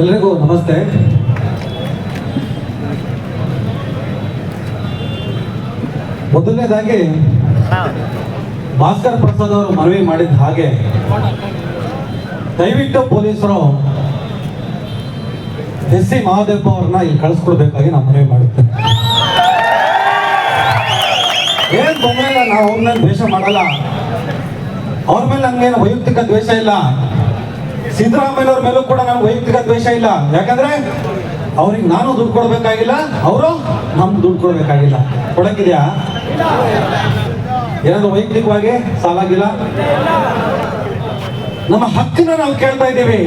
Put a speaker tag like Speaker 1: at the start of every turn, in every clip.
Speaker 1: ಎಲ್ಲರಿಗೂ ನಮಸ್ತೆ. ಮೊದಲನೇದಾಗಿ, ಭಾಸ್ಕರ್ ಪ್ರಸಾದ್ ಅವರು ಮನವಿ ಮಾಡಿದ ಹಾಗೆ, ದಯವಿಟ್ಟು ಪೊಲೀಸರು ಎಸ್ ಸಿ ಮಹಾದೇವಪ್ಪ ಅವ್ರನ್ನ ಇಲ್ಲಿ ಕಳಿಸ್ಕೊಡ್ಬೇಕಾಗಿ ನಾವು ಮನವಿ ಮಾಡುತ್ತೇವೆ. ಏನ್ ತೊಂದರೆ ಇಲ್ಲ, ನಾವು ಅವ್ರನ್ನ ದ್ವೇಷ ಮಾಡಲ್ಲ. ಅವ್ರ ಮೇಲೆ ನಮ್ಗೇನು ವೈಯಕ್ತಿಕ ದ್ವೇಷ ಇಲ್ಲ. ಸಿದ್ದರಾಮಯ್ಯ ಅವ್ರ ಮೇಲೂ ಕೂಡ ನಮ್ಗೆ ವೈಯಕ್ತಿಕ ದ್ವೇಷ ಇಲ್ಲ. ಯಾಕಂದ್ರೆ ಅವ್ರಿಗೆ ನಾನು ದುಡ್ಡು ಕೊಡ್ಬೇಕಾಗಿಲ್ಲ, ಅವರು ನಮ್ಗೆ ದುಡ್ಡು ಕೊಡ್ಬೇಕಾಗಿಲ್ಲ. ಕೊಡಕ್ಕಿದ್ಯಾ? ಏನಾದ್ರು ವೈಯಕ್ತಿಕವಾಗಿ ಸಾಲಾಗಿಲ್ಲ. ನಮ್ಮ ಹಕ್ಕಿನ ನಾವು ಕೇಳ್ತಾ ಇದ್ದೀವಿ.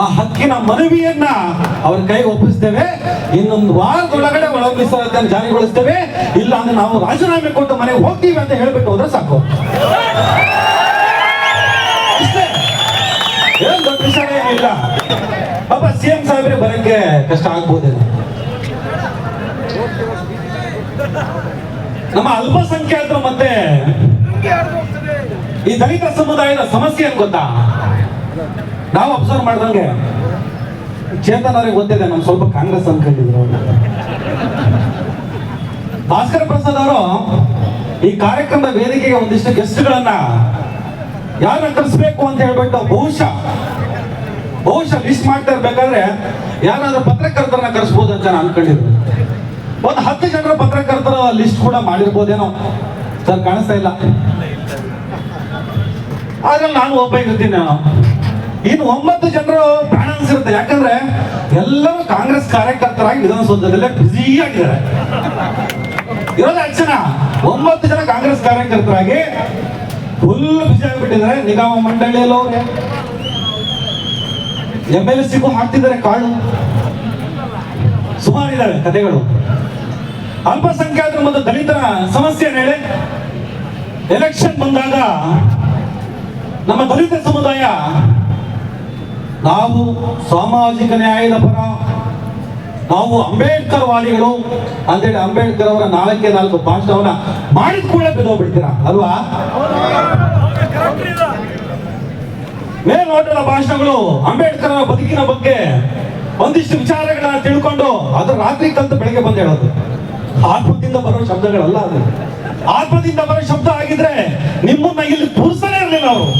Speaker 1: ಆ ಹಕ್ಕಿನ ಮನವಿಯನ್ನ ಅವ್ರ ಕೈಗೆ ಒಪ್ಪಿಸ್ತೇವೆ. ಇನ್ನೊಂದು ವಾರದೊಳಗಡೆ ಒಳಗಿಸೋದನ್ನ ಜಾರಿಗೊಳಿಸ್ತೇವೆ. ಇಲ್ಲ ಅಂದ್ರೆ ನಾವು ರಾಜೀನಾಮೆ ಕೊಟ್ಟು ಮನೆಗೆ ಹೋಗ್ತೀವಿ ಅಂತ ಹೇಳ್ಬಿಟ್ಟು ಹೋದ್ರೆ ಸಾಕು. ಏನ್ ದೊಡ್ಡ ವಿಷಯ ಪಾಪ ಸಿ ಎಂ ಸಾಹೇಬ್ರೆ ಬರಕ್ಕೆ ಕಷ್ಟ ಆಗ್ಬೋದಿಲ್ಲ ನಮ್ಮ ಅಲ್ಪಸಂಖ್ಯಾತರು ಮತ್ತೆ ಈ ದಲಿತ ಸಮುದಾಯದ ಸಮಸ್ಯೆ ಏನ್ ಗೊತ್ತಾ? ನಾವು ಅಬ್ಸರ್ವ್ ಮಾಡ್ದಂಗೆ ಚೇತನ್ ಅವ್ರಿಗೆ ಗೊತ್ತಿದೆ ನಮ್ ಸ್ವಲ್ಪ ಕಾಂಗ್ರೆಸ್ ಅನ್ಕೊಂಡಿದ್ರು. ಭಾಸ್ಕರ್ ಪ್ರಸಾದ್ ಅವರು ಈ ಕಾರ್ಯಕ್ರಮದ ವೇದಿಕೆಗೆ ಒಂದಿಷ್ಟು ಗೆಸ್ಟ್ಗಳನ್ನ ಯಾರನ್ನ ಕರೆಸ್ಬೇಕು ಅಂತ ಹೇಳ್ಬಿಟ್ಟು ಬಹುಶಃ ಬಹುಶಃ ಲಿಸ್ಟ್ ಮಾಡ್ತಾ ಇರ್ಬೇಕಾದ್ರೆ ಯಾರಾದ್ರೂ ಪತ್ರಕರ್ತರನ್ನ ಕರೆಸ್ಬೋದು ಅಂತ ನಾನು ಅನ್ಕೊಂಡಿದ್ರು ಒಂದು ಹತ್ತು ಜನರ ಪತ್ರಕರ್ತರ ಲಿಸ್ಟ್ ಕೂಡ ಮಾಡಿರ್ಬೋದೇನೋ. ಸರ್, ಕಾಣಿಸ್ತಾ ಇಲ್ಲ. ಅದ್ರಲ್ಲಿ ನಾನು ಒಬ್ಬ ಇರ್ತೀನಿ ನಾನು. ಇನ್ನು ಒಂಬತ್ತು ಜನರು ಪ್ರಾಣ ಅನ್ಸಿರುತ್ತೆ. ಯಾಕಂದ್ರೆ ಎಲ್ಲರೂ ಕಾಂಗ್ರೆಸ್ ಕಾರ್ಯಕರ್ತರಾಗಿ ವಿಧಾನಸೌಧದಲ್ಲೇ ಬ್ಯುಸಿ ಆಗಿದ್ದಾರೆ. ಇರೋದು ಅಚ್ಚನ ಒಂಬತ್ತು ಜನ ಕಾಂಗ್ರೆಸ್ ಕಾರ್ಯಕರ್ತರಾಗಿ ಫುಲ್ ಬ್ಯುಸಿ ಆಗಿಬಿಟ್ಟಿದ್ದಾರೆ. ನಿಗಮ ಮಂಡಳಿಯಲ್ಲಿ ಅವ್ರೆ ಎಂ ಎಲ್ ಸಿಗೂ ಹಾಕ್ತಿದ್ದಾರೆ ಕಾಳು. ಸುಮಾರಿದ್ದಾವೆ ಕಥೆಗಳು ಅಲ್ಪಸಂಖ್ಯಾತರು ಮತ್ತು ದಲಿತರ ಸಮಸ್ಯೆ ಮೇಲೆ ಎಲೆಕ್ಷನ್ ಬಂದಾಗ ನಮ್ಮ ದಲಿತ ಸಮುದಾಯ, ನಾವು ಸಾಮಾಜಿಕ ನ್ಯಾಯದ ಪರ, ನಾವು ಅಂಬೇಡ್ಕರ್ ವಾದಿಗಳು ಅಂತೇಳಿ ಅಂಬೇಡ್ಕರ್ ಅವರ ನಾಲ್ಕೇ ನಾಲ್ಕು ಭಾಷಣವನ್ನ ಮಾಡಿದ ಕೂಡ ಬಿದ್ದೋಗ್ಬಿಡ್ತೀರಾ, ಅಲ್ವಾ? ಭಾಷಣಗಳು ಅಂಬೇಡ್ಕರ್ ಬದುಕಿನ ಬಗ್ಗೆ ಒಂದಿಷ್ಟು ವಿಚಾರಗಳನ್ನ ತಿಳ್ಕೊಂಡು ಅದು ರಾತ್ರಿ ಕಲ್ತು ಬೆಳಗ್ಗೆ ಬಂದು ಹೇಳೋದು. ಆತ್ಮದಿಂದ ಬರೋ ಶಬ್ದಗಳಲ್ಲ ಅದು. ಆತ್ಮದಿಂದ ಬರೋ ಶಬ್ದ ಆಗಿದ್ರೆ ನಿಮ್ಮನ್ನ ಇಲ್ಲಿ ಕೂರ್ಸನೇ ಇರಲಿಲ್ಲ ಅವರು.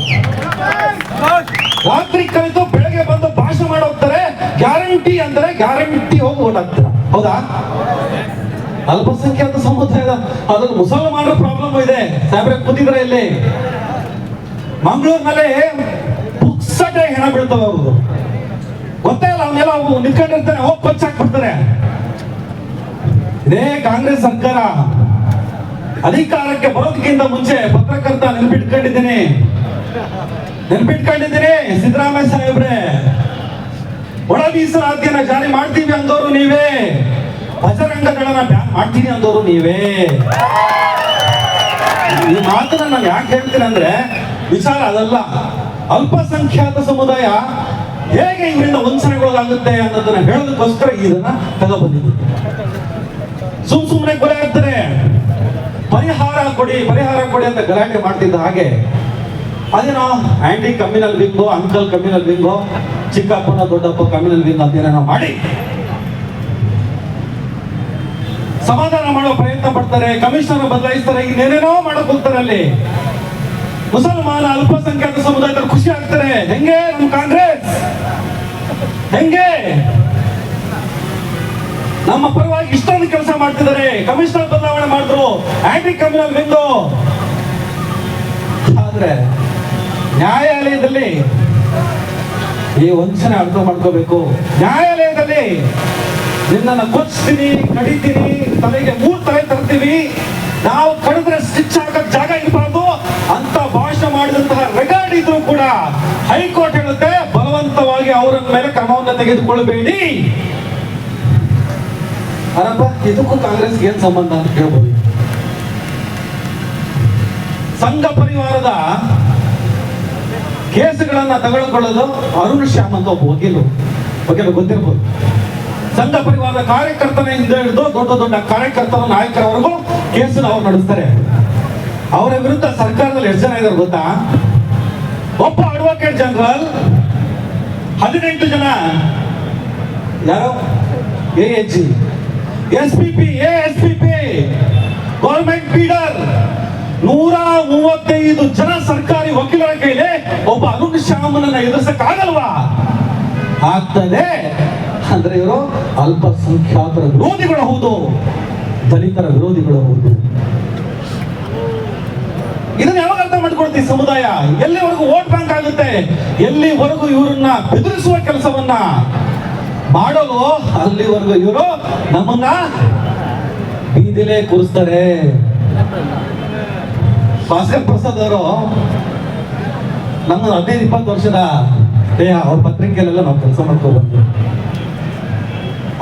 Speaker 1: ರಾತ್ರಿ ಕಲಿತು ಬೆಳಗ್ಗೆ ಬಂದು ಭಾಷಣ ಮಾಡೋಗ್ತಾರೆ ಗ್ಯಾರಂಟಿ ಅಂದ್ರೆ ಗ್ಯಾರಂಟಿ ಹೋಗಿ ಹೌದಾ? ಅಲ್ಪಸಂಖ್ಯಾತ ಸಮುದಾಯದ ಅದ್ರಲ್ಲಿ ಮುಸಲ್ಮಾನರ ಪ್ರಾಬ್ಲಮ್ ಇದೆ. ಸಾಹೇಬ್ರೆ ಕೂತಿದ್ರೆ ಇಲ್ಲಿ? ಮಂಗಳೂರಿನಲ್ಲಿ ಪುಕ್ಸಟೆ ಹೆಣ ಬೀಳ್ತವೆ ಗೊತ್ತೇ ಇಲ್ಲ ಅವನ್ನೆಲ್ಲ ಅವು ನಿಂತ್ಕೊಂಡಿರ್ತಾನೆ ಹೋಗಿ ಕೊಚ್ಚ ಹಾಕ್ಬಿಡ್ತಾರೆ ಇದೇ ಕಾಂಗ್ರೆಸ್ ಸರ್ಕಾರ. ಅಧಿಕಾರಕ್ಕೆ ಬರೋದಕ್ಕಿಂತ ಮುಂಚೆ ಪತ್ರಕರ್ತ ನೆನ್ಪಿಟ್ಕೊಂಡಿದ್ದೀನಿ. ನೆನ್ಪಿಟ್ಕೊಂಡಿದ್ದೀನಿ, ಸಿದ್ದರಾಮಯ್ಯ ಸಾಹೇಬ್ರೆ. ಒಳ ಮೀಸಲಾತಿಯನ್ನ ಜಾರಿ ಮಾಡ್ತೀವಿ ಅಂದವರು ನೀವೇ. ಬಜರಂಗ ದಳನ ಬ್ಯಾನ್ ಮಾಡ್ತೀನಿ ಅಂದವರು ನೀವೇ. ಈ ಮಾತನ್ನ ನಾನು ಯಾಕೆ ಹೇಳ್ತೀನಿ ಅಂದ್ರೆ ವಿಚಾರ ಅದಲ್ಲ. ಅಲ್ಪಸಂಖ್ಯಾತ ಸಮುದಾಯ ಹೇಗೆ ಇವರಿಂದ ವಂಚನೆಗೊಳಗಾಗುತ್ತೆ ಅನ್ನೋದನ್ನ ಹೇಳೋದಕ್ಕೋಸ್ಕರ ಇದನ್ನ ತಗೊಬಂದಿದ್ದೀನಿ ಸುಮ್ ಸುಮ್ಮನೆ ಕೊಲೆ ಆಗ್ತಾರೆ. ಪರಿಹಾರ ಕೊಡಿ ಪರಿಹಾರ ಕೊಡಿ ಅಂತ ಗಲಾಟೆ ಮಾಡ್ತಿದ್ದ ಹಾಗೆ. ಅದೇನೋ aunty communal wing uncle communal wing ಚಿಕ್ಕಪ್ಪನ ದೊಡ್ಡಪ್ಪ ಕಮ್ಯುನಲ್ ವಿಂಗ್ ಅಂತ ಏನೇನೋ ಮಾಡಿ. ಸಮಾಧಾನ ಮಾಡೋ ಪ್ರಯತ್ನ ಪಡ್ತಾರೆ, ಕಮಿಷನರ್ ಬದಲಾಯಿಸ್ತಾರೆ, ಇನ್ನೇನೇನೋ ಮಾಡಕ್ ಹೋಗ್ತಾರೆ ಅಲ್ಲಿ. ಮುಸಲ್ಮಾನ ಅಲ್ಪಸಂಖ್ಯಾತ ಸಮುದಾಯದಲ್ಲಿ ಖುಷಿ ಆಗ್ತಾರೆ. ಹೆಂಗೆ? ನಮ್ಮ ಕಾಂಗ್ರೆಸ್? ಹೆಂಗೆ? ನಮ್ಮ ಪರವಾಗಿ ಇಷ್ಟೊಂದು ಕೆಲಸ ಮಾಡ್ತಿದ್ದಾರೆ. ಕಮಿಷನರ್ ಬದಲಾವಣೆ ಮಾಡಿದ್ರು. ಆಂಟಿ ಕಮ್ಯುನಲ್ ಬಿಂದು ಆದ್ರೆ ನ್ಯಾಯಾಲಯದಲ್ಲಿ ಈ ವಂಚನೆ ಅರ್ಥ ಮಾಡ್ಕೋಬೇಕು. ನ್ಯಾಯಾಲಯದಲ್ಲಿ ನಿನ್ನನ್ನು ಕೊಚ್ತೀನಿ, ಕಡಿತೀನಿ, ತಲೆಗೆ ಮೂರ್ ತಲೆ ತರ್ತೀವಿ. ನಾವು ಕಡಿದ್ರೆ ಸ್ಟಿಚ್ ಹಾಕಕ್ ಜಾಗ ಇರಬಾರ್ದು ಅಂತ ಭಾಷಣ ಮಾಡಿದಂತಹ ರೆಕಾರ್ಡ್ ಇದ್ರು ಕೂಡ ಹೈಕೋರ್ಟ್ ಹೇಳುತ್ತೆ ಬಲವಂತವಾಗಿ ಅವರ ಮೇಲೆ ಕ್ರಮವನ್ನು ತೆಗೆದುಕೊಳ್ಳಬೇಡಿ. ಅರಪ್ಪ ಇದಕ್ಕೂ ಕಾಂಗ್ರೆಸ್ಗೆ ಏನ್ ಸಂಬಂಧ ಅಂತ ಕೇಳ್ಬೋದು? ಸಂಘ ಪರಿವಾರದ ಕೇಸುಗಳನ್ನ ತಗೊಳ್ಕೊಳ್ಳೋದು ಅರುಣ್ ಶ್ಯಾಮ್ ಅಂತ ಒಬ್ಬ ವಕೀಲು. ವಕೀಲ ಗೊತ್ತಿರ್ಬೋದು. ಸಂಘ ಪರಿವಾರದ ಕಾರ್ಯಕರ್ತನಿಂದ ಹಿಡಿದು ದೊಡ್ಡ ದೊಡ್ಡ ಕಾರ್ಯಕರ್ತರ ನಾಯಕರವರೆಗೂ ಕೇಸನ್ನು ಅವ್ರು ನಡೆಸ್ತಾರೆ. ಅವರ ವಿರುದ್ಧ ಸರ್ಕಾರದಲ್ಲಿ ಎಷ್ಟು ಜನ ಇದ್ದಾರೆ ಗೊತ್ತಾ? ಒಬ್ಬ ಅಡ್ವೊಕೇಟ್ ಜನರಲ್ ಹದಿನೆಂಟು ಜನ, ಯಾರು? A H G S P P S P P government leader ನೂರ ಮೂವತ್ತೈದು ಜನ ಸರ್ಕಾರಿ ವಕೀಲರ ಕೈಲಿ ಒಬ್ಬ ಅರುಣ್ ಶ್ಯಾಮನನ್ನ ಎದುರಿಸಕ್ಕಾಗಲ್ವಾ? ಆಗ್ತದೆ. ಅಂದ್ರೆ ಇವರು ಅಲ್ಪಸಂಖ್ಯಾತರ ವಿರೋಧಿಗಳು ಹೌದು, ದಲಿತರ ವಿರೋಧಿಗಳು ಹೌದು. ಇದನ್ನ ಯಾವಾಗ ಅರ್ಥ ಮಾಡ್ಕೊಳ್ತೀವಿ ಸಮುದಾಯ. ಎಲ್ಲಿವರೆಗೂ ವೋಟ್ ಬ್ಯಾಂಕ್ ಆಗುತ್ತೆ? ಎಲ್ಲಿವರೆಗೂ ಇವರನ್ನ ಬೆದರಿಸುವ ಕೆಲಸವನ್ನ ಮಾಡಲು ಅಲ್ಲಿವರೆಗೂ ಇವರು ನಮ್ಮನ್ನ ಬೀದಿಲೇ ಕೂರಿಸ್ತಾರೆ. ಭಾಸ್ಕರ್ ಪ್ರಸಾದ್ ಅವರು ನಮ್ಮ ಹದಿನೈದು, ಇಪ್ಪತ್ತು ವರ್ಷದ ದೇಹ ಅವ್ರ ಪತ್ರಿಕೆಯಲ್ಲೆಲ್ಲ ನಾವು ಕೆಲಸ ಮಾಡ್ಕೊಂಡು ಬಂದ್ವಿ.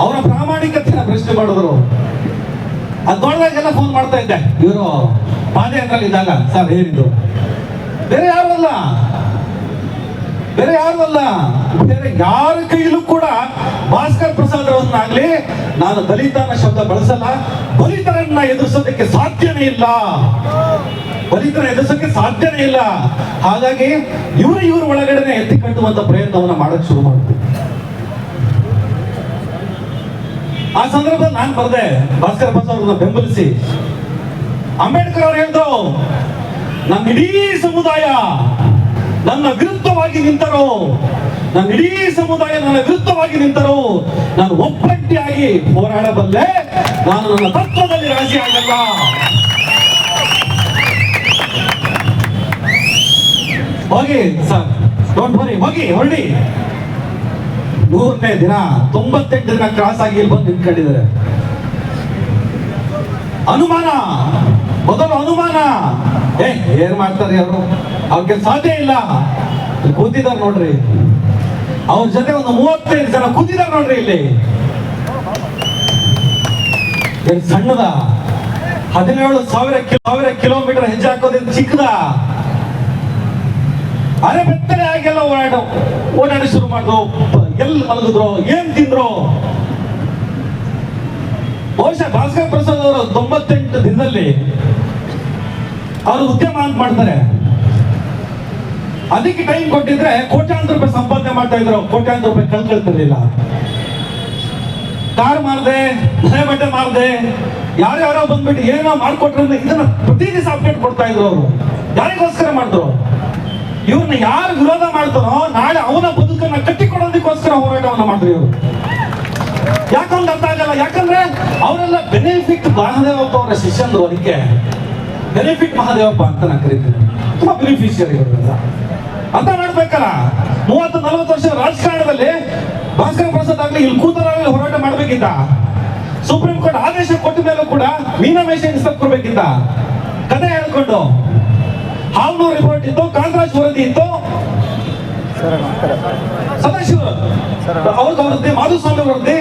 Speaker 1: ಅವರ ಪ್ರಾಮಾಣಿಕತೆನ ಪ್ರಶ್ನೆ ಮಾಡಿದ್ರು. ಅದ್ ನೋಡಿದಾಗೆಲ್ಲ ಫೋನ್ ಮಾಡ್ತಾ ಇದ್ದೆ. ಇವರು ಪಾದಯಾತ್ರೆಯಲ್ಲಿ ಇದ್ದಾಗ ಸರ್ ಏನಿದು ಬೇರೆ ಯಾರು ಅಲ್ಲ. ಬೇರೆ ಯಾರು ಅಲ್ಲ. ಬೇರೆ ಯಾರ ಕೈಲೂ ಕೂಡ ಭಾಸ್ಕರ್ ಪ್ರಸಾದ್ ಅವರನ್ನಾಗ್ಲಿ ನಾನು ದಲಿತನ ಶಬ್ದ ಬಳಸಲ್ಲ. ದಲಿತರನ್ನ ಎದುರಿಸೋದಕ್ಕೆ ಸಾಧ್ಯನೇ ಇಲ್ಲ. ದಲಿತರ ಎದುರಿಸೋಕೆ ಸಾಧ್ಯನೇ ಇಲ್ಲ. ಹಾಗಾಗಿ ಇವರು ಇವ್ರ ಒಳಗಡೆನೆ ಎತ್ತಿ ಕಟ್ಟುವಂತ ಪ್ರಯತ್ನವನ್ನ ಮಾಡಕ್ ಶುರು ಮಾಡ್ತೀವಿ. ಆ ಸಂದರ್ಭದಲ್ಲಿ ನಾನು ಬರದೆ. ಭಾಸ್ಕರ್ ಪ್ರಸಾದ್ ಅವ್ರನ್ನ ಬೆಂಬಲಿಸಿ ಅಂಬೇಡ್ಕರ್ ಅವರು ಹೇಳಿದ್ರು ನಮ್ಮ ಇಡೀ ಸಮುದಾಯ ನನ್ನ ವಿರುದ್ಧವಾಗಿ ನಿಂತರು. ನನ್ನ ಇಡೀ ಸಮುದಾಯ ನನ್ನ ವಿರುದ್ಧವಾಗಿ ನಿಂತರು. ನಾನು ಒಬ್ಬಟ್ಟಿಯಾಗಿ ಹೋರಾಡಬಲ್ಲೆ. ನಾನು ನನ್ನ ತತ್ವದಲ್ಲಿ ರಾಜಿ ಆಗಲ್ಲ. ಹೋಗಿ ಸರ್ ಡೋಂಟ್ ಬರಿ ಹೋಗಿ, ಹೊರಡಿ. ನೂರನೇ ದಿನ, ತೊಂಬತ್ತೆಂಟು ದಿನ ಕ್ರಾಸ್ ಆಗಿ ಇಲ್ಲಿ ಬಂದು ನಿಂತ್ಕೊಂಡಿದ್ದಾರೆ. ಅನುಮಾನ. ಮೊದಲು ಅನುಮಾನ. ಏ, ಏನ್ ಮಾಡ್ತಾರೆ ಅವರು ಅವ್ರಿಗೆ ಸಾಧ್ಯ ಇಲ್ಲ. ಕೂತಿದ್ದಾರೆ ನೋಡ್ರಿ. ಅವ್ರ ಜೊತೆ ಒಂದು ಮೂವತ್ತೈದು ಜನ ಕೂತಿದ್ದಾರೆ ನೋಡ್ರಿ ಇಲ್ಲಿ. ಏನ್ ಸಣ್ಣದ? ಹದಿನೇಳು ಸಾವಿರ ಸಾವಿರ ಕಿಲೋಮೀಟರ್ ಹೆಜ್ಜೆ ಹಾಕೋದ್ರಿಂದ ಚಿಕ್ಕದ? ಅರೆ ಬೆತ್ತಲೆ ಆಗೆಲ್ಲ ಓಡಾಡ ಓಡಾಡಿ ಶುರು ಮಾಡಿದ್ರು ಎಲ್ಲಿ ಮಲಗಿದ್ರು. ಏನ್ ತಿಂದ್ರು? ಬಹುಶಃ ಭಾಸ್ಕರ್ ಪ್ರಸಾದ್ ಅವರು ತೊಂಬತ್ತೆಂಟು ದಿನದಲ್ಲಿ ಅವರು ಉದ್ಯಮ ಅಂತ ಮಾಡ್ತಾರೆ. ಅದಕ್ಕೆ ಟೈಮ್ ಕೊಟ್ಟಿದ್ರೆ ಕೋಟ್ಯಾಂತರ ರೂಪಾಯಿ ಸಂಪಾದನೆ ಮಾಡ್ತಾ ಇದ್ರು. ಕೋಟ್ಯಾಂತರ ರೂಪಾಯಿ ಕಳ್ಕೊಳ್ತಿರ್ಲಿಲ್ಲ ಕಾರ್ ಮಾರ್ದೆ, ಮನೆ ಬಟ್ಟೆ ಮಾರ್ದೆ ಯಾರ್ಯಾರೋ ಬಂದ್ಬಿಟ್ಟು ಏನೋ ಮಾಡ್ಕೊಟ್ರೆ ಇದನ್ನ ಪ್ರತಿ ದಿವಸ ಅಪ್ಡೇಟ್ ಕೊಡ್ತಾ ಇದ್ರು ಅವರು. ಯಾರಿಗೋಸ್ಕರ ಮಾಡಿದ್ರು? ಇವ್ರನ್ನ ಯಾರು ವಿರೋಧ ಮಾಡ್ತಾರೋ ನಾಳೆ ಅವನ ಬದುಕನ್ನ ಕಟ್ಟಿಕೊಡೋದಕ್ಕೋಸ್ಕರ ಹೋರಾಟವನ್ನ ಮಾಡಿದ್ರು ಇವರು. ಯಾಕಂದ್ರೆ ಅರ್ಥ ಆಗಲ್ಲ ಯಾಕಂದ್ರೆ ಅವರೆಲ್ಲ ಬೆನಿಫಿಟ್ ಮಹಾದೇವಪ್ಪ ಅವರ ಶಿಷ್ಯನ್ ಅದಕ್ಕೆ. ಬೆನಿಫಿಟ್ ಮಹಾದೇವಪ್ಪ ಅಂತ ನಾನು ಕರಿತೀನಿ. ತುಂಬಾ ಬೆನಿಫಿಷಿಯರಿ ಅಂತ ಮಾಡ್ಬೇಕಲ್ಲ. ಮೂವತ್ತು, ನಲವತ್ತು ವರ್ಷ ರಾಜಕಾರಣದಲ್ಲಿ ಭಾಸ್ಕರ ಪ್ರಸಾದ್ ಆಗ್ಲಿ ಇಲ್ಲಿ ಕೂತರಾಗಲಿ ಹೋರಾಟ ಮಾಡ್ಬೇಕಿದ್ದ ಸುಪ್ರೀಂ ಕೋರ್ಟ್ ಆದೇಶ ಕೊಟ್ಟ ಮೇಲೂ ಕೂಡ ಮೀನಮೇಷ ಇನ್ಸ್ಪೆಕ್ಟ್ ಕೊಡ್ಬೇಕಿತ್ತ. ಕತೆ ಹೇಳ್ಕೊಂಡು. ಹಾವ್ನೂರ್ ರಿಪೋರ್ಟ್ ಇತ್ತು ಕಾಂಗ್ರೆಸ್ ವರದಿ ಇತ್ತು.
Speaker 2: ಸರ್ ನಮಸ್ಕಾರ.
Speaker 1: ಸದಾಶಿವ ಅವ್ರದ್ದು ವರದಿ ಮಾಧುಸ್ವಾಮಿ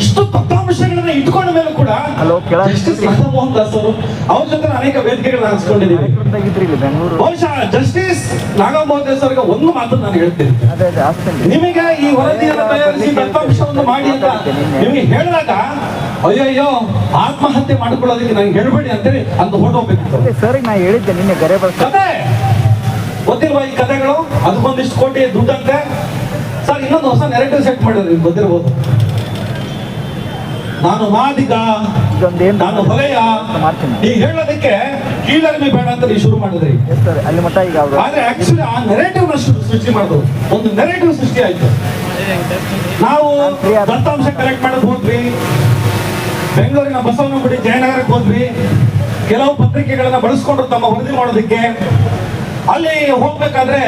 Speaker 1: ಇಷ್ಟು ತತ್ವಾಂಶಗಳನ್ನ ಇಟ್ಕೊಂಡ ಮೇಲೆ ಕೂಡ ಜಸ್ಟಿಸ್ ಮೋಹನ್ ದಾಸ್ ಅವರು ಅವ್ರ ಜೊತೆ ಅನೇಕ ವೇದಿಕೆಗಳನ್ನ ಹಂಚ್ಕೊಂಡಿದ್ದೀವಿ. ಬಹುಶಃ ಜಸ್ಟಿಸ್ ನಾಗಮೋಹನ್ ದಾಸ್ ಅವರಿಗೆ ಒಂದು ಮಾತು ನಾನು ಹೇಳ್ತೀನಿ. ನಿಮಗೆ ಈ ವರದಿಯನ್ನು ತಯಾರಿಸಿ ದತ್ತಾಂಶವನ್ನು ಮಾಡಿ ಅಂತ ನಿಮಗೆ ಹೇಳಿದಾಗ ಅಯ್ಯಯ್ಯೋ ಆತ್ಮಹತ್ಯೆ ಮಾಡ್ಕೊಳ್ಳೋದಕ್ಕೆ ನಂಗೆ ಹೇಳ್ಬೇಡಿ ಅಂತೇಳಿ ಅಂತ ಹೊರಟೋಗ್ಬೇಕಿತ್ತು.
Speaker 2: ಸರ್ ನಾ ಹೇಳಿದ್ದೆ ನಿನ್ನೆ ಗರೆ ಬರ್ಸ
Speaker 1: ಕತೆ ಗೊತ್ತಿಲ್ವಾ ಈ ಕಥೆಗಳು? ಅದಕ್ಕೊಂದಿಷ್ಟು ಕೋಟಿ ದುಡ್ಡಂತೆ. ಸರ್ ಇನ್ನೊಂದು ಹೊಸ ನೆರೆಟಿವ್ ಸೆಟ್ ಮಾಡಿದ್ರಿ ಗೊತ್ತಿರ್ಬೋದು. ನಾನು ಮಾದಿಗ
Speaker 2: ಇದೊಂದೇನು
Speaker 1: ನಾನು ಹೊಲೆಯ ಈ ಹೇಳೋದಕ್ಕೆ ಕೀಳರಿಮೆ ಬೇಡ ಅಂತ ನೀವು ಶುರು ಮಾಡಿದ್ರಿ. ಆದ್ರೆ ಆಕ್ಚುಲಿ ಆ ನೆರೆಟಿವ್ನ ಸೃಷ್ಟಿ ಮಾಡೋದು ಒಂದು ನೆರೆಟಿವ್ ಸೃಷ್ಟಿ ಆಯ್ತು. ನಾವು ದತ್ತಾಂಶ ಕಲೆಕ್ಟ್ ಮಾಡೋದು ಹೋದ್ವಿ. ಬೆಂಗಳೂರಿನ ಬಸವನಗುಡಿ ಜಯನಗರಕ್ಕೆ ಹೋದ್ವಿ. ಕೆಲವು ಪತ್ರಿಕೆಗಳನ್ನ ಬಳಸ್ಕೊಂಡು ತಮ್ಮ ವರದಿ ಮಾಡೋದಕ್ಕೆ ಅಲ್ಲಿ ಹೋಗ್ಬೇಕಾದ್ರೆ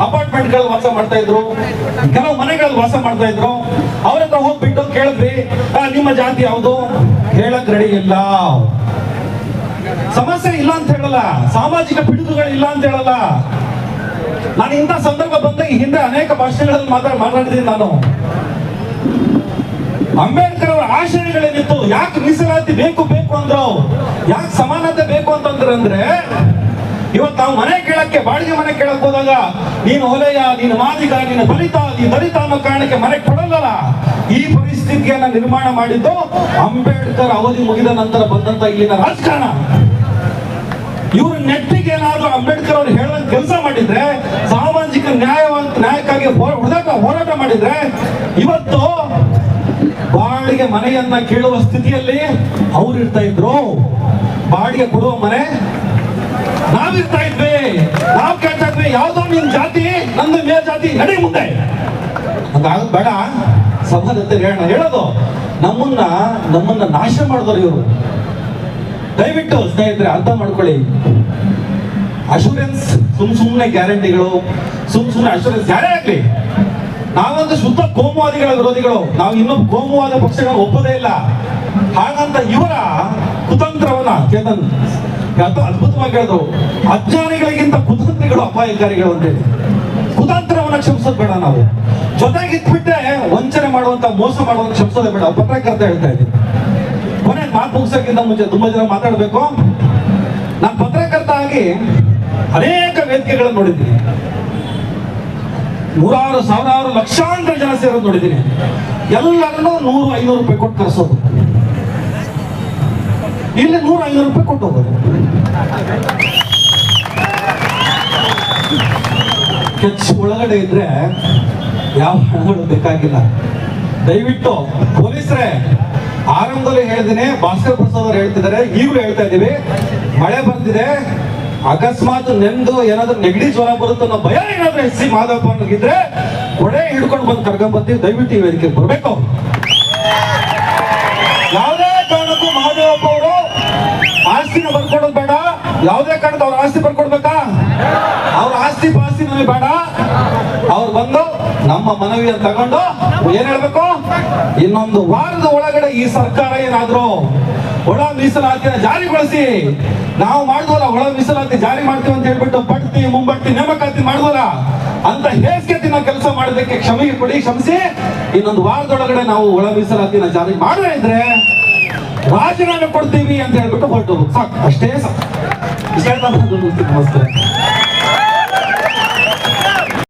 Speaker 1: ಅಪಾರ್ಟ್ಮೆಂಟ್ಗಳಲ್ಲಿ ವಾಸ ಮಾಡ್ತಾ ಇದ್ರು. ಕೆಲವು ಮನೆಗಳಲ್ಲಿ ವಾಸ ಮಾಡ್ತಾ ಇದ್ರು. ಅವ್ರ ಹತ್ರ ಹೋಗ್ಬಿಟ್ಟು ಕೇಳಿದ್ರಿ "ಆ, ನಿಮ್ಮ ಜಾತಿ ಯಾವುದು? ಹೇಳಕ್ ರೆಡಿ ಇಲ್ಲ. ಸಮಸ್ಯೆ ಇಲ್ಲ ಅಂತ ಹೇಳಲ್ಲ. ಸಾಮಾಜಿಕ ಪಿಡುಗುಗಳು ಇಲ್ಲ ಅಂತ ಹೇಳಲ್ಲ. ನಾನು ಇಂಥ ಸಂದರ್ಭ ಬಂದ ಈ ಹಿಂದೆ ಅನೇಕ ಭಾಷೆಗಳಲ್ಲಿ ಮಾತ್ರ ಮಾತಾಡಿದ್ದೀನಿ ನಾನು. ಅಂಬೇಡ್ಕರ್ ಅವರ ಆಶಯಗಳೇನಿತ್ತು ಯಾಕೆ ಮೀಸಲಾತಿ ಬೇಕು ಬೇಕು ಅಂದ್ರು? ಯಾಕೆ ಸಮಾನತೆ ಬೇಕು ಅಂತಂದ್ರೆ ಅಂದ್ರೆ ಇವತ್ತು ನಾವು ಮನೆ ಕೇಳಕ್ಕೆ, ಬಾಡಿಗೆ ಮನೆ ಕೇಳಕ್ ಹೋದಾಗ, ನೀನು ಹೊಲೆಯ ನೀನು ಮಾದಿಗ, ನೀನು ದಲಿತ ದಲಿತ ಅನ್ನೋ ಕಾರಣಕ್ಕೆ ಮನೆ ಕೊಡಲ್ಲ ಈ ಪರಿಸ್ಥಿತಿಯನ್ನ ನಿರ್ಮಾಣ ಮಾಡಿದ್ದು ಅಂಬೇಡ್ಕರ್ ಅವಧಿ ಮುಗಿದ ನಂತರ ಬಂದಂತ ಇಲ್ಲಿನ ರಾಜಕಾರಣ. ಇವರು ನೆಟ್ಟಿಗೆ ಏನಾದ್ರು ಅಂಬೇಡ್ಕರ್ ಅವರು ಹೇಳ ಕೆಲಸ ಮಾಡಿದ್ರೆ, ಸಾಮಾಜಿಕ ನ್ಯಾಯವಂತ ನ್ಯಾಯಕ್ಕಾಗಿ ಹೋ- ಹೋರಾಟ ಮಾಡಿದ್ರೆ, ಇವತ್ತು ಬಾಡಿಗೆ ಮನೆಯನ್ನ ಕೇಳುವ ಸ್ಥಿತಿಯಲ್ಲಿ ಅವ್ರು ಇರ್ತಾ ಇದ್ರು. ಬಾಡಿಗೆ ಕೊಡುವ ಮನೆ ನಾವಿರ್ತಾ ಇದ್ವಿ ನಾವು ಕೇಳ್ತಾ ಇದ್ವಿ ಯಾವ್ದೋ ನಿಮ್ ಜಾತಿ, ನಂದು ಮೇ ಜಾತಿ ನಡಿ ಮುಂದೆ. ಹಂಗಾಗ ಬೇಡ. ಸಭಾದತ್ತೆ ಹೇಳೋಣ. ಹೇಳೋದು, ನಮ್ಮನ್ನ ನಮ್ಮನ್ನ ನಾಶ ಮಾಡಿದ್ರು ಇವರು. ದಯವಿಟ್ಟು ಸ್ನೇಹಿತರೆ, ಅರ್ಥ ಮಾಡ್ಕೊಳ್ಳಿ. ಅಶೂರೆನ್ಸ್ ಸುಮ್ ಸುಮ್ಮನೆ ಗ್ಯಾರಂಟಿಗಳು, ಸುಮ್ ಸುಮ್ಮನೆ ಅಶೂರೆನ್ಸ್ ಯಾರೇ ಆಗ್ಲಿ. ನಾವೊಂದು ಶುದ್ಧ ಕೋಮುವಾದಿಗಳ ವಿರೋಧಿಗಳು. ನಾವು ಇನ್ನೂ ಕೋಮುವಾದ ಪಕ್ಷಗಳನ್ನ ಒಪ್ಪದೇ ಇಲ್ಲ. ಹಾಗಂತ ಇವರ ಕುತಂತ್ರವನ್ನ ಚೇತನ್ ಅದು ಅದ್ಭುತವಾಗಿ ಹೇಳಿದ್ರು ಅಜ್ಞಾನಿಗಳಿಗಿಂತ ಕುತಂತ್ರಿಗಳು ಅಪಾಯಕಾರಿಗಳು ಅಂತೇಳಿ ಕುತಂತ್ರವನ್ನ ಕ್ಷಮಿಸೋದು ಬೇಡ ನಾವು. ಜೊತೆಗೆ ಇದ್ಬಿಟ್ಟೆ ವಂಚನೆ ಮಾಡುವಂತ, ಮೋಸ ಮಾಡುವಂತ ಕ್ಷಮಿಸೋದೇ ಬೇಡ. ಪತ್ರಕರ್ತ ಹೇಳ್ತಾ ಇದ್ದೀನಿ. ಕೊನೆ ಮಾತು ಮುಗಿಸೋಕ್ಕಿಂತ ಮುಂಚೆ ತುಂಬಾ ಜನ ಮಾತಾಡಬೇಕು. ನಾನು ಪತ್ರಕರ್ತ ಆಗಿ ಅನೇಕ ವೇದಿಕೆಗಳನ್ನು ನೋಡಿದ್ದೀನಿ. ನೂರಾರು, ಸಾವಿರಾರು, ಲಕ್ಷಾಂತರ ಜನ ಸೇರೋದು ನೋಡಿದ್ದೀನಿ. ಎಲ್ಲರನ್ನೂ ನೂರು, ಐನೂರು ರೂಪಾಯಿ ಕೊಟ್ಟು ಕರೆಸೋದು. ಇಲ್ಲಿ ನೂರ ಐನೂರು ರೂಪಾಯಿ ಕೊಟ್ಟು ಹೋಗೋದು. ಕೆಚ್ ಒಳಗಡೆ ಇದ್ರೆ ಯಾವ ಹಣಗಳು ಬೇಕಾಗಿಲ್ಲ. ದಯವಿಟ್ಟು ಪೊಲೀಸರೇ, ಆರಂಭದಲ್ಲಿ ಹೇಳಿದ್ದೀನಿ ಭಾಸ್ಕರ್ ಪ್ರಸಾದ್ ಅವರು ಹೇಳ್ತಿದ್ದಾರೆ, ಈಗಲೂ ಹೇಳ್ತಾ ಇದ್ದೀವಿ ಮಳೆ ಬಂದಿದೆ, ಅಕಸ್ಮಾತ್ ನೆಂದು ಏನಾದ್ರೂ ನೆಗಡಿ ಜ್ವರ ಬರುತ್ತೆ ಅನ್ನೋ ಭಯ ಏನಾದ್ರೂ ಎಸ್ ಸಿ ಮಾಧವಪ್ಪ ಕೊಡೆ ಹಿಡ್ಕೊಂಡು ಬಂದು ಕರ್ಕೊಂಡ್ ದಯವಿಟ್ಟು ಈ ವೇದಿಕೆ ಬರ್ಬೇಕು. ಯಾವುದೇ ಕಾರಣದ ಅವ್ರ ಆಸ್ತಿ ಬರ್ಕೊಡ್ಬೇಕಾ ಅವ್ರ ಆಸ್ತಿ ಪಾಸ್ತಿ ನಮಗೆ ಬೇಡ. ಅವ್ರು ಬಂದು ನಮ್ಮ ಮನವಿಯನ್ನು ತಗೊಂಡು ಏನ್ ಹೇಳ್ಬೇಕು? ಇನ್ನೊಂದು ವಾರದ ಒಳಗಡೆ ಈ ಸರ್ಕಾರ ಏನಾದ್ರು ಒಳ ಮೀಸಲಾತಿನ ಜಾರಿಗೊಳಿಸಿ, ನಾವು ಮಾಡಿದ್ವಲ್ಲ, ಒಳ ಮೀಸಲಾತಿ ಜಾರಿ ಮಾಡ್ತೀವಿ ಅಂತ ಹೇಳ್ಬಿಟ್ಟು ಬಡ್ತಿ, ಮುಂಬಡ್ತಿ, ನೇಮಕಾತಿ ಮಾಡಿದ್ವಲ್ಲ, ಅಂತ ಹೇಸ್ಗೆತಿನ ಕೆಲಸ ಮಾಡೋದಕ್ಕೆ ಕ್ಷಮೆಗೆ ಕೊಡಿ, ಕ್ಷಮಿಸಿ. ಇನ್ನೊಂದು ವಾರದೊಳಗಡೆ ನಾವು ಒಳ ಮೀಸಲಾತಿನ ಜಾರಿ ಮಾಡದೇ ಇದ್ರೆ ರಾಜೀನಾಮೆ ಕೊಡ್ತೀವಿ ಅಂತ ಹೇಳ್ಬಿಟ್ಟು ಹೊರಟು ಸಾಕು. ಅಷ್ಟೇ ಸಾಕು. ನಮಸ್ಕಾರ